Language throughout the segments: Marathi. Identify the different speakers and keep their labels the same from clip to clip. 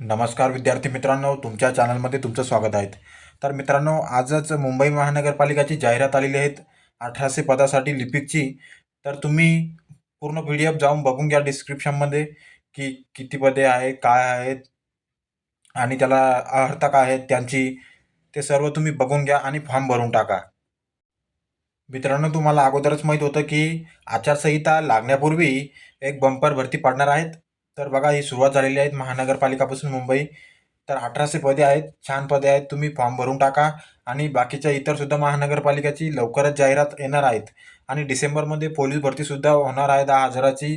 Speaker 1: नमस्कार विद्यार्थी मित्रांनो तुमच्या चॅनलमध्ये तुमचं स्वागत आहे. तर मित्रांनो आजच मुंबई महानगरपालिकाची जाहिरात आलेली आहेत अठराशे पदासाठी लिपिकची. तर तुम्ही पूर्ण पी डी एफ जाऊन बघून घ्या डिस्क्रिप्शनमध्ये की किती पदे आहेत काय आहेत आणि त्याला अर्हता काय आहेत त्यांची ते सर्व तुम्ही बघून घ्या आणि फॉर्म भरून टाका. मित्रांनो तुम्हाला अगोदरच माहीत होतं की आचारसंहिता लागण्यापूर्वी एक बंपर भरती पडणार आहेत. तर बघा ही सुरुवात झालेली आहे महानगरपालिकापासून मुंबई. तर अठराशे पदे आहेत छान पदे आहेत तुम्ही फॉर्म भरून टाका. आणि बाकीच्या इतरसुद्धा महानगरपालिकाची लवकरच जाहिरात येणार आहेत. आणि डिसेंबरमध्ये पोलीस भरतीसुद्धा होणार आहे दहा हजाराची.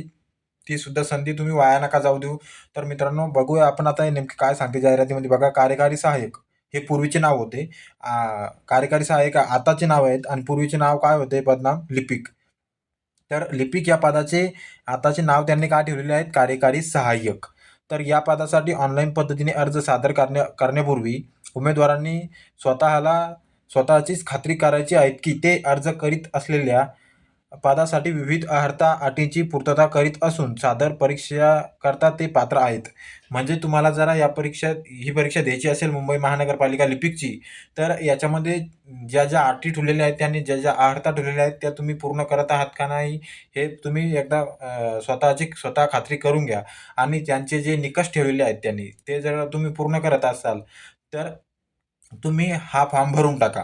Speaker 1: ती सुद्धा संधी तुम्ही वाया नका जाऊ देऊ. तर मित्रांनो बघूया आपण आता हे नेमके काय सांगते जाहिरातीमध्ये. बघा कार्यकारी सहाय्यक हे पूर्वीचे नाव होते. कार्यकारी सहाय्यक आताचे नाव आहेत आणि पूर्वीचे नाव काय होते? बदनाम लिपिक. तर लिपिक या पदाचे आताचे नाव त्यांनी काय ठेवलेले आहेत? कार्यकारी सहाय्यक. तर या पदासाठी ऑनलाईन पद्धतीने अर्ज सादर करण्या करण्यापूर्वी उमेदवारांनी स्वतःला स्वतःचीच खात्री करायची आहेत की ते अर्ज करीत असलेल्या पदासाठी विविध अर्हता अटींची पूर्तता करीत असून सादर परीक्षाकरता ते पात्र आहेत. म्हणजे तुम्हाला जरा या परीक्षा ही परीक्षा द्यायची असेल मुंबई महानगरपालिका लिपिकची तर याच्यामध्ये ज्या ज्या अटी ठेवलेल्या आहेत त्यांनी ज्या ज्या अर्हता ठेवलेल्या आहेत त्या तुम्ही पूर्ण करत आहात का नाही हे तुम्ही एकदा स्वतःची स्वतः खात्री करून घ्या. आणि त्यांचे जे निकष ठेवलेले आहेत त्यांनी ते जर तुम्ही पूर्ण करत असाल तर तुम्ही हा फॉर्म भरून टाका.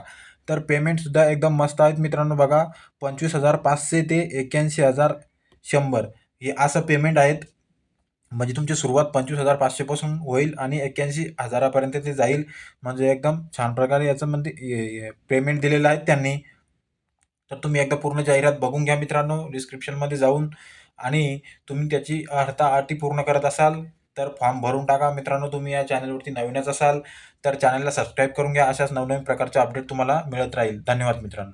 Speaker 1: तर पेमेंटसुद्धा एकदम मस्त आहेत मित्रांनो बघा. पंचवीस हजार पाचशे ते एक्याऐंशी हजार शंभर. हे असं पेमेंट आहेत. म्हणजे तुमची सुरुवात पंचवीस हजार पाचशेपासून होईल आणि एक्क्याऐंशी हजारापर्यंत ते जाईल. म्हणजे एकदम छान प्रकारे याचं म्हणजे पेमेंट दिलेलं आहे त्यांनी. तर तुम्ही एकदा पूर्ण जाहिरात बघून घ्या मित्रांनो. डिस्क्रिप्शनमध्ये जाऊन. आणि तुम्ही त्याची अर्हता आरती पूर्ण करत असाल. तर फॉर्म भरून टाका. मित्रांनो तुम्ही या चॅनलवरती नवीनच असाल तर चॅनलला सबस्क्राईब करून घ्या. अशाच नवनवीन प्रकारचे अपडेट तुम्हाला मिळत राहील. धन्यवाद मित्रांनो.